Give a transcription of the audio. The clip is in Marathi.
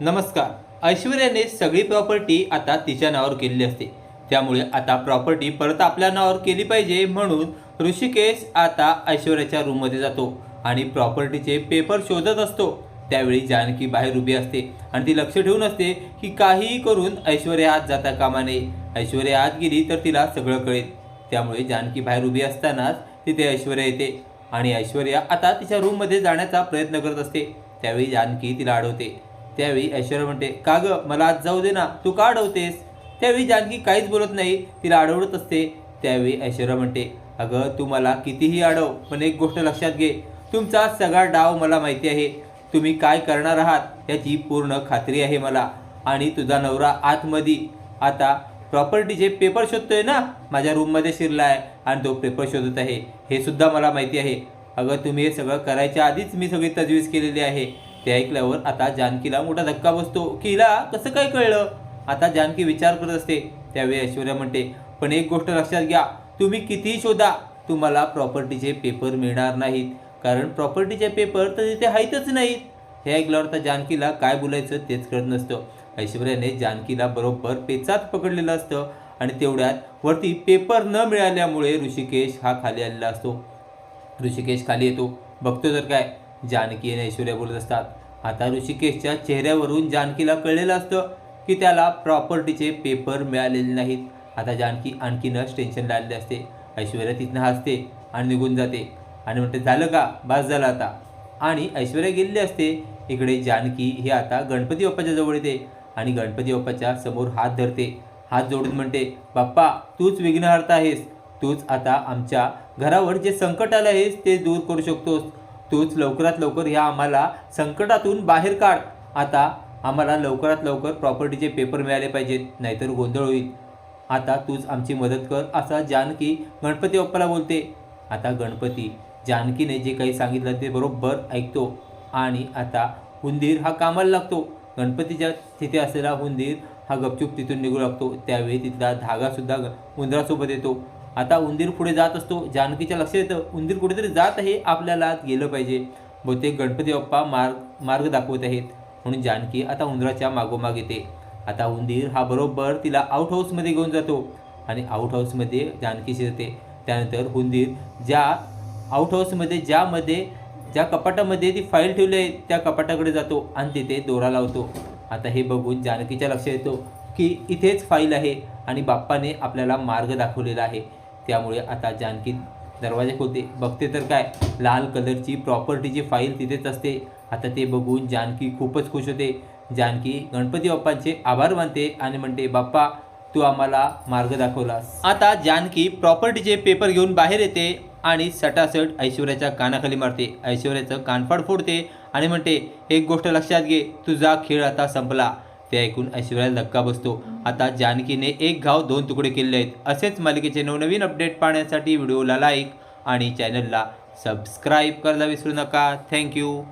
नमस्कार. ऐश्वर्याने सगळी प्रॉपर्टी आता तिच्या नावावर केलेली असते. त्यामुळे आता प्रॉपर्टी परत आपल्या नावावर केली पाहिजे म्हणून ऋषिकेश आता ऐश्वर्याच्या रूममध्ये जातो आणि प्रॉपर्टीचे पेपर शोधत असतो. त्यावेळी जानकी बाहेर उभी असते आणि ती लक्ष ठेवून असते की काहीही करून ऐश्वर्या आत जाता कामा नये. ऐश्वर्या आत गेली तर तिला सगळं कळेल. त्यामुळे जानकी बाहेर उभी असतानाच तिथे ऐश्वर्या येते आणि ऐश्वर्या आता तिच्या रूममध्ये जाण्याचा प्रयत्न करत असते. त्यावेळी जानकी तिला अडवते. त्यावेळी ऐश्वर्या म्हणते का गं? मला आज जाऊ दे ना. तू का अडवतेस? त्यावेळी जानकी काहीच बोलत नाही. तिला अडवत असते. त्यावेळी ऐश्वर्या म्हणते अगं तू मला कितीही अडव पण एक गोष्ट लक्षात घे. तुमचा सगळा डाव मला माहिती आहे. तुम्ही काय करणार आहात याची पूर्ण खात्री आहे मला आणि तुझा नवरा आतमध्ये आता प्रॉपर्टीचे पेपर शोधतोय ना माझ्या रूममध्ये शिरला आहे आणि तो पेपर शोधत आहे. हे सुद्धा मला माहिती आहे. अगं तुम्ही हे सगळं करायच्या आधीच मी सगळी तजवीज केलेली आहे. ते ऐकल्यावर आता जानकीला मोठा धक्का बसतो. की हिला कसं काय कळलं? आता जानकी विचार करत असते. त्यावेळी ऐश्वर्या म्हणते पण एक गोष्ट लक्षात घ्या. तुम्ही कितीही शोधा. तुम्हाला प्रॉपर्टीचे पेपर मिळणार नाहीत. कारण प्रॉपर्टीचे पेपर तर तिथे आहेतच नाहीत. हे ऐकल्यावर तर जानकीला काय बोलायचं तेच कळत नसतं. ऐश्वर्याने जानकीला बरोबर पेचात पकडलेलं असतं आणि तेवढ्यात वरती पेपर न मिळाल्यामुळे ऋषिकेश हा खाली आलेला असतो. ऋषिकेश खाली येतो. बघतो तर काय? जानकी आणि ऐश्वर्या बोलत असतात. आता ऋषिकेशच्या चेहऱ्यावरून जानकीला कळलेलं असतं की त्याला प्रॉपर्टीचे पेपर मिळालेले नाहीत. आता जानकी आणखीनच टेन्शनला आलेली असते. ऐश्वर्या तिथनं हसते आणि निघून जाते. आणि म्हणते झालं का? बास झाला आता. आणि ऐश्वर्या गेलेली असते. इकडे जानकी ही आता गणपती बाप्पाच्या जवळ येते. आणि गणपती बाप्पाच्या समोर हात धरते. हात जोडून म्हणते बाप्पा तूच विघ्नहर्ता आहेस. तूच आता आमच्या घरावर जे संकट आलं आहेस ते दूर करू शकतोस. तूच लवकरात लवकर ह्या आम्हाला संकटातून बाहेर काढ. आता आम्हाला लवकरात लवकर प्रॉपर्टीचे पेपर मिळाले पाहिजेत नाहीतर गोंधळ होईल. आता तूच आमची मदत कर असा जानकी गणपती बाप्पाला बोलते. आता गणपती जानकीने जे काही सांगितलं ते बरोबर ऐकतो आणि आता हुंदीर हा कामाला लागतो. गणपतीच्या तिथे असलेला हुंदीर हा गपचूप तिथून निघू लागतो. त्यावेळी तिथला धागासुद्धा ग- उंदरासोबत येतो. आता उंदीर पुढे जात असतो. जानकीच्या लक्षात येतं उंदीर कुठेतरी जात आहे आपल्याला गेलं पाहिजे. बहुतेक गणपती बाप्पा मार्ग मार्ग दाखवत आहेत. म्हणून जानकी आता उंदराच्या मागोमाग येते. आता उंदीर हा बरोबर तिला आउट हाऊसमध्ये घेऊन जातो आणि आउट हाऊसमध्ये जानकी शिरते त्यानंतर उंदीर ज्या आउट हाऊसमध्ये ज्यामध्ये ज्या कपाटामध्ये ती फाईल ठेवली आहे त्या कपाटाकडे जातो आणि तिथे दोरा लावतो. आता हे बघून जानकीच्या लक्षात येतो की इथेच फाईल आहे आणि बाप्पाने आपल्याला मार्ग दाखवलेला आहे. त्यामुळे आता जानकी दरवाजा खोलते. बघते तर काय लाल कलरची प्रॉपर्टीची फाईल तिथेच असते. आता ते बघून जानकी खूपच खुश होते. जानकी गणपती बाप्पांचे आभार मानते आणि म्हणते बाप्पा तू आम्हाला मार्ग दाखवलास. आता जानकी प्रॉपर्टीचे पेपर घेऊन बाहेर येते आणि सटासट ऐश्वर्याच्या कानाखाली मारते. ऐश्वर्याचं कानफाड फोडते आणि म्हणते एक गोष्ट लक्षात घे तुझा खेळ आता संपला. ते ऐकून ऐश्वर्याला धक्का बसतो. आता जानकीने एक घाव दोन तुकडे केले आहेत. असेच मालिकेचे नवनवीन अपडेट पाहण्यासाठी व्हिडिओला लाईक आणि चॅनलला सबस्क्राईब करायला विसरू नका. थँक्यू